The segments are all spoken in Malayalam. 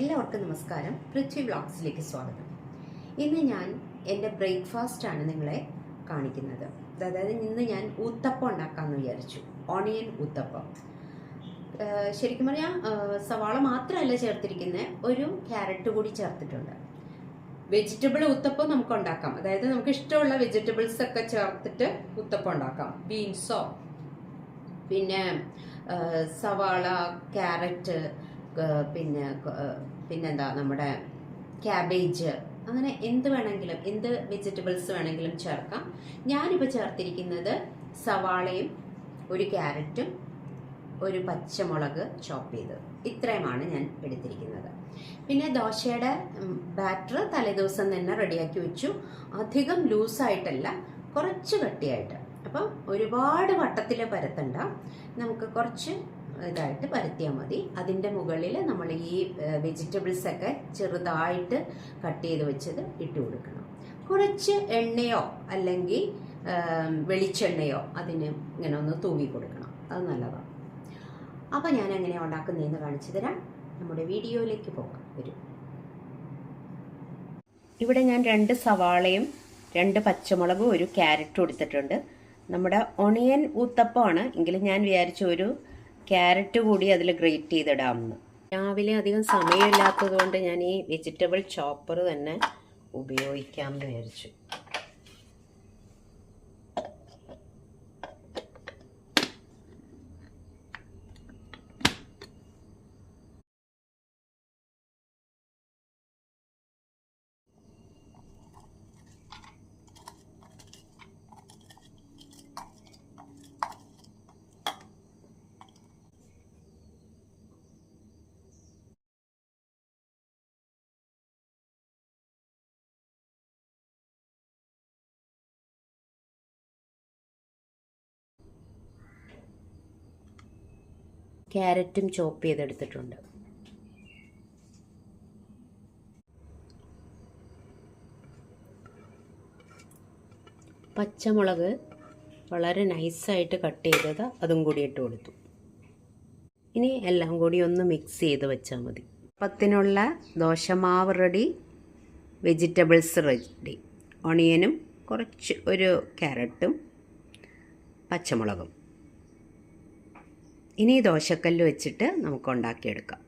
എല്ലാവർക്കും നമസ്കാരം. പൃഥ്വി വ്ളോഗ്സിലേക്ക് സ്വാഗതം. ഇന്ന് ഞാൻ എന്റെ ബ്രേക്ക്ഫാസ്റ്റ് ആണ് നിങ്ങളെ കാണിക്കുന്നത്. അതായത് ഇന്ന് ഞാൻ ഊത്തപ്പം ഉണ്ടാക്കാമെന്ന് വിചാരിച്ചു. ഓണിയൻ ഊത്തപ്പം. ശരിക്കും പറഞ്ഞാൽ സവാള മാത്രമല്ല ചേർത്തിരിക്കുന്നത് ഒരു ക്യാരറ്റ് കൂടി ചേർത്തിട്ടുണ്ട്. വെജിറ്റബിൾ ഉത്തപ്പം നമുക്ക് ഉണ്ടാക്കാം. അതായത് നമുക്ക് ഇഷ്ടമുള്ള വെജിറ്റബിൾസ് ഒക്കെ ചേർത്തിട്ട് ഉത്തപ്പം ഉണ്ടാക്കാം. ബീൻസോ പിന്നെ സവാള ക്യാരറ്റ് പിന്നെ പിന്നെന്താ നമ്മുടെ ക്യാബേജ്. അങ്ങനെ എന്ത് വേണമെങ്കിലും എന്ത് വെജിറ്റബിൾസ് വേണമെങ്കിലും ചേർക്കാം. ഞാനിപ്പോൾ ചേർത്തിരിക്കുന്നത് സവാളയും ഒരു ക്യാരറ്റും ഒരു പച്ചമുളക് ചോപ്പ് ചെയ്ത്. ഇത്രയുമാണ് ഞാൻ എടുത്തിരിക്കുന്നത്. പിന്നെ ദോശയുടെ ബാറ്റർ തലേദിവസം തന്നെ റെഡിയാക്കി വെച്ചു. അധികം ലൂസായിട്ടല്ല കുറച്ച് കട്ടിയായിട്ട്. അപ്പം ഒരുപാട് വട്ടത്തിൽ പരത്തണ്ട. നമുക്ക് കുറച്ച് ഇതായിട്ട് പരത്തിയാൽ മതി. അതിന്റെ മുകളിൽ നമ്മൾ ഈ വെജിറ്റബിൾസ് ഒക്കെ ചെറുതായിട്ട് കട്ട് ചെയ്ത് വെച്ചത് ഇട്ട് കൊടുക്കണം. കുറച്ച് എണ്ണയോ അല്ലെങ്കിൽ വെളിച്ചെണ്ണയോ അതിന് ഇങ്ങനെ ഒന്ന് തൂവി കൊടുക്കണം. അത് നല്ലതാണ് അപ്പോൾ ഞാൻ എങ്ങനെയാണ് ഉണ്ടാക്കുന്നതെന്ന് കാണിച്ചു തരാം. നമ്മുടെ വീഡിയോയിലേക്ക് പോകാം. വരും. ഇവിടെ ഞാൻ രണ്ട് സവാളയും രണ്ട് പച്ചമുളകും ഒരു ക്യാരറ്റും എടുത്തിട്ടുണ്ട്. നമ്മുടെ ഒണിയൻ ഊത്തപ്പമാണ്. എങ്കിലും ഞാൻ വിചാരിച്ചു ഒരു ക്യാരറ്റ് കൂടി അതിൽ ഗ്രേറ്റ് ചെയ്തിടാമെന്ന് രാവിലെ അധികം സമയമില്ലാത്തത് കൊണ്ട് ഞാൻ ഈ വെജിറ്റബിൾ ചോപ്പർ തന്നെ ഉപയോഗിക്കാമെന്ന് വിചാരിച്ചു. ക്യാരറ്റും ചോപ്പ് ചെയ്തെടുത്തിട്ടുണ്ട്. പച്ചമുളക് വളരെ നൈസായിട്ട് കട്ട് ചെയ്തത് അതും കൂടി ഇട്ട് കൊടുത്തു. ഇനി എല്ലാം കൂടി ഒന്ന് മിക്സ് ചെയ്ത് വെച്ചാൽ മതി. അപ്പത്തിനുള്ള ദോശമാവ് റെഡി വെജിറ്റബിൾസ് റെഡി. ഓണിയനും കുറച്ച് ഒരു ക്യാരറ്റും പച്ചമുളകും. ഇനി ദോശക്കല്ല് വെച്ചിട്ട് നമുക്ക് ഉണ്ടാക്കിയെടുക്കാം.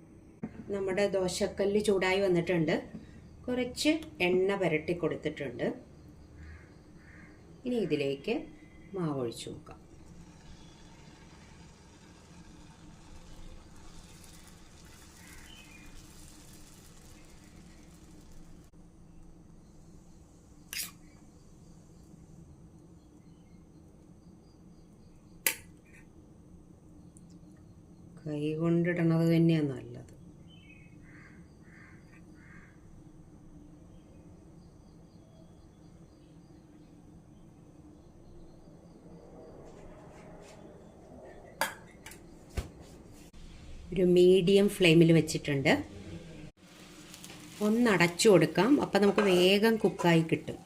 നമ്മുടെ ദോശക്കല്ല് ചൂടായി വന്നിട്ടുണ്ട്. കുറച്ച് എണ്ണ പുരട്ടി കൊടുത്തിട്ടുണ്ട്. ഇനി ഇതിലേക്ക് മാവ് ഒഴിച്ചു നോക്കാം കൈ കൊണ്ടിടണത് തന്നെയാണ് നല്ലത്. ഒരു മീഡിയം ഫ്ലെയിമിൽ വെച്ചിട്ടുണ്ട്. ഒന്നടച്ചു കൊടുക്കാം. അപ്പം നമുക്ക് വേഗം കുക്കായി കിട്ടും.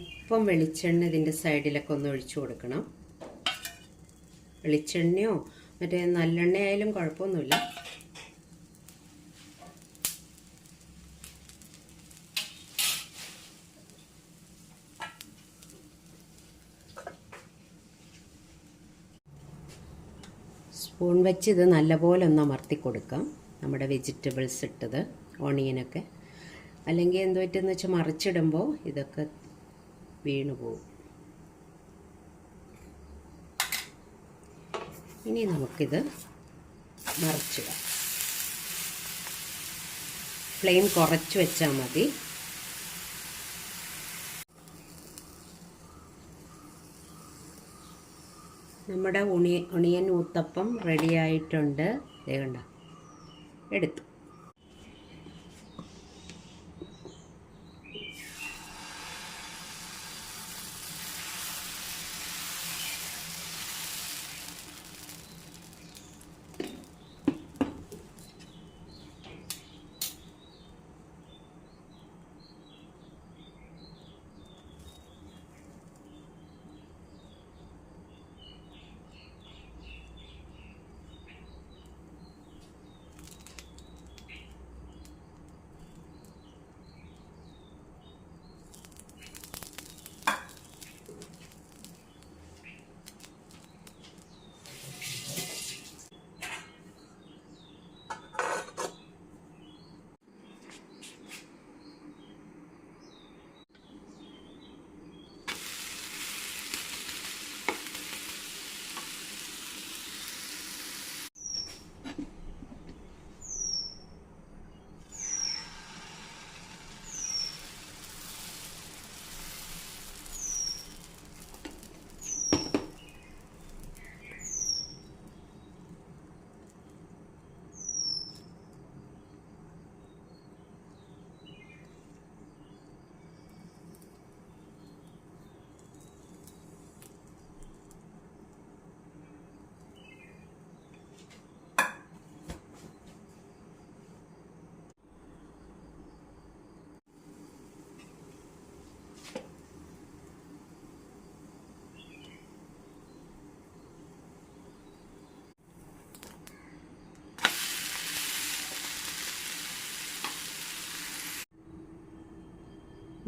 ഇപ്പം വെളിച്ചെണ്ണ ഇതിന്റെ സൈഡിലൊക്കെ ഒന്ന് ഒഴിച്ചു കൊടുക്കണം. വെളിച്ചെണ്ണയോ മറ്റേ നല്ലെണ്ണ ആയാലും കുഴപ്പമൊന്നുമില്ല. സ്പൂൺ വെച്ച് ഇത് നല്ലപോലെ ഒന്ന് അമർത്തി കൊടുക്കാം. നമ്മുടെ വെജിറ്റബിൾസ് ഇട്ടത് ഓണിയനൊക്കെ. അല്ലെങ്കിൽ എന്ത് പറ്റുമെന്ന് വെച്ചാൽ മറിച്ചിടുമ്പോൾ ഇതൊക്കെ വീണു പോകും ഇനി നമുക്കിത് മറിച്ചിടാം. ഫ്ലെയിം കുറച്ച് വെച്ചാൽ മതി. നമ്മുടെ ഉണി ഒണിയൻ ഊത്തപ്പം റെഡിയായിട്ടുണ്ട് കണ്ട? എടുത്തു.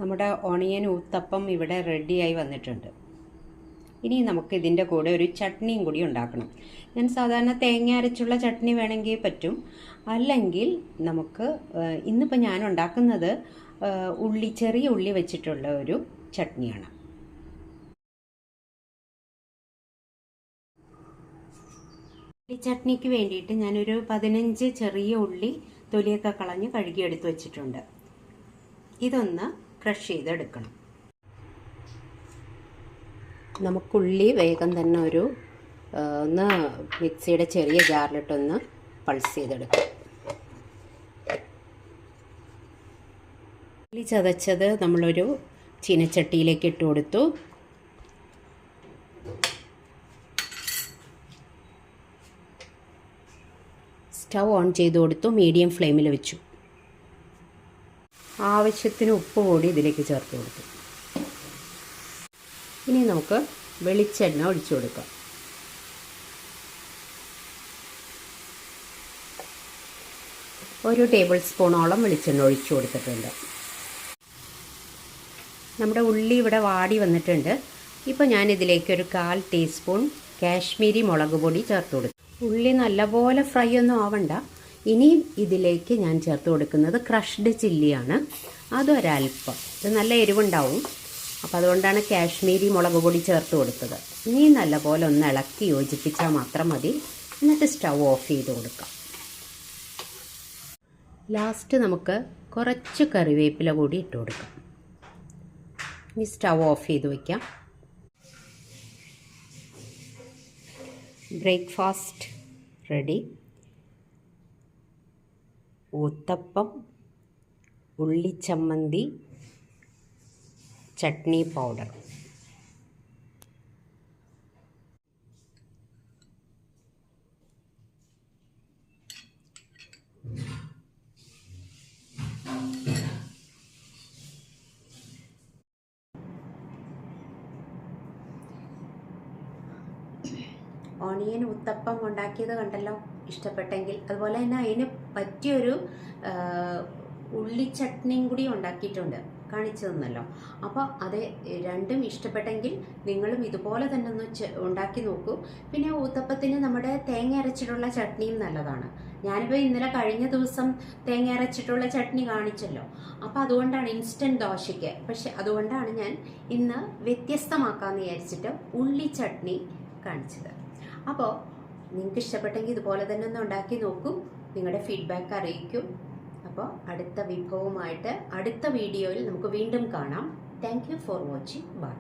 നമ്മുടെ ഓണിയൻ ഊത്തപ്പം ഇവിടെ റെഡിയായി വന്നിട്ടുണ്ട്. ഇനി നമുക്ക് ഇതിന്റെ കൂടെ ഒരു ചട്നിയും കൂടി ഉണ്ടാക്കണം. ഞാൻ സാധാരണ തേങ്ങ അരച്ചുള്ള ചട്നി വേണമെങ്കിൽ പറ്റും. അല്ലെങ്കിൽ നമുക്ക് ഇന്നിപ്പോൾ ഞാൻ ഉണ്ടാക്കുന്നത് ഉള്ളി ചെറിയ ഉള്ളി വെച്ചിട്ടുള്ള ഒരു ചട്നിയാണ്. ഉള്ളി ചട്നിക്ക് വേണ്ടിയിട്ട് ഞാനൊരു പതിനഞ്ച് ചെറിയ ഉള്ളി തൊലിയൊക്കെ കളഞ്ഞ് കഴുകിയെടുത്ത് വെച്ചിട്ടുണ്ട്. ഇതൊന്ന് ക്രഷ് ചെയ്തെടുക്കണം. നമുക്കുള്ളി വേഗം തന്നെ ഒരു ഒന്ന് മിക്സിയുടെ ചെറിയ ജാറിലിട്ടൊന്ന് പൾസ് ചെയ്തെടുക്കാം. ഉള്ളി ചതച്ചത് നമ്മളൊരു ചീനച്ചട്ടിയിലേക്ക് ഇട്ട് കൊടുത്തു. സ്റ്റൗ ഓൺ ചെയ്ത് കൊടുത്തു മീഡിയം ഫ്ലെയിമിൽ വെച്ചു. ആവശ്യത്തിന് ഉപ്പ് കൂടി ഇതിലേക്ക് ചേർത്ത് കൊടുത്തു. ഇനി നമുക്ക് വെളിച്ചെണ്ണ ഒഴിച്ചു കൊടുക്കാം. ഒരു ടേബിൾ സ്പൂണോളം വെളിച്ചെണ്ണ ഒഴിച്ചു കൊടുത്തിട്ടുണ്ട്. നമ്മുടെ ഉള്ളി ഇവിടെ വാടി വന്നിട്ടുണ്ട്. ഇപ്പോൾ ഞാൻ ഇതിലേക്ക് ഒരു കാൽ ടീസ്പൂൺ കാശ്മീരി മുളക് പൊടി ചേർത്ത് കൊടുത്തു. ഉള്ളി നല്ലപോലെ ഫ്രൈ ഒന്നും ആവണ്ട. ഇനിയും ഇതിലേക്ക് ഞാൻ ചേർത്ത് കൊടുക്കുന്നത് ക്രഷ്ഡ് ചില്ലിയാണ്. അതൊരൽപ്പം. ഇത് നല്ല എരിവുണ്ടാവും. അപ്പോൾ അതുകൊണ്ടാണ് കാശ്മീരി മുളക് പൊടി ചേർത്ത് കൊടുത്തത്. ഇനി നല്ലപോലെ ഒന്ന് ഇളക്കി യോജിപ്പിച്ചാൽ മാത്രം മതി. എന്നിട്ട് സ്റ്റൗ ഓഫ് ചെയ്ത് കൊടുക്കാം. ലാസ്റ്റ് നമുക്ക് കുറച്ച് കറിവേപ്പില കൂടി ഇട്ട് കൊടുക്കാം. ഇനി സ്റ്റൗ ഓഫ് ചെയ്ത് വയ്ക്കാം ബ്രേക്ക്ഫാസ്റ്റ് റെഡി ഊത്തപ്പം ഉള്ളിച്ചമ്മന്തി ചട്നി പൗഡർ ഓണിയൻ ഉത്തപ്പം ഉണ്ടാക്കിയത് കണ്ടല്ലോ. ഇഷ്ടപ്പെട്ടെങ്കിൽ. അതുപോലെ തന്നെ അതിന് പറ്റിയൊരു ഉള്ളി ചട്നിയും കൂടി ഉണ്ടാക്കിയിട്ടുണ്ട്. കാണിച്ചു തന്നല്ലോ. അപ്പോൾ അത് രണ്ടും ഇഷ്ടപ്പെട്ടെങ്കിൽ നിങ്ങളും ഇതുപോലെ തന്നെ ഒന്ന് ഉണ്ടാക്കി നോക്കൂ. പിന്നെ ഊത്തപ്പത്തിന് നമ്മുടെ തേങ്ങ അരച്ചിട്ടുള്ള ചട്നിയും നല്ലതാണ്. ഞാനിപ്പോൾ ഇന്നലെ കഴിഞ്ഞ ദിവസം തേങ്ങ അരച്ചിട്ടുള്ള ചട്നി കാണിച്ചല്ലോ. അപ്പോൾ അതുകൊണ്ടാണ് ഇൻസ്റ്റന്റ് ദോശയ്ക്ക്. പക്ഷെ അതുകൊണ്ടാണ് ഞാൻ ഇന്ന് വ്യത്യസ്തമാക്കാമെന്ന് വിചാരിച്ചിട്ട് ഉള്ളി ചട്നി കാണിച്ചത്. അപ്പോൾ നിങ്ങൾക്ക് ഇഷ്ടപ്പെട്ടെങ്കിൽ ഇതുപോലെ തന്നെ ഒന്ന് ഉണ്ടാക്കി നോക്കൂ. നിങ്ങളുടെ ഫീഡ്ബാക്ക് അറിയിക്കൂ. അപ്പോൾ അടുത്ത വിഭവമായിട്ട് അടുത്ത വീഡിയോയിൽ നമുക്ക് വീണ്ടും കാണാം. Thank you for watching bye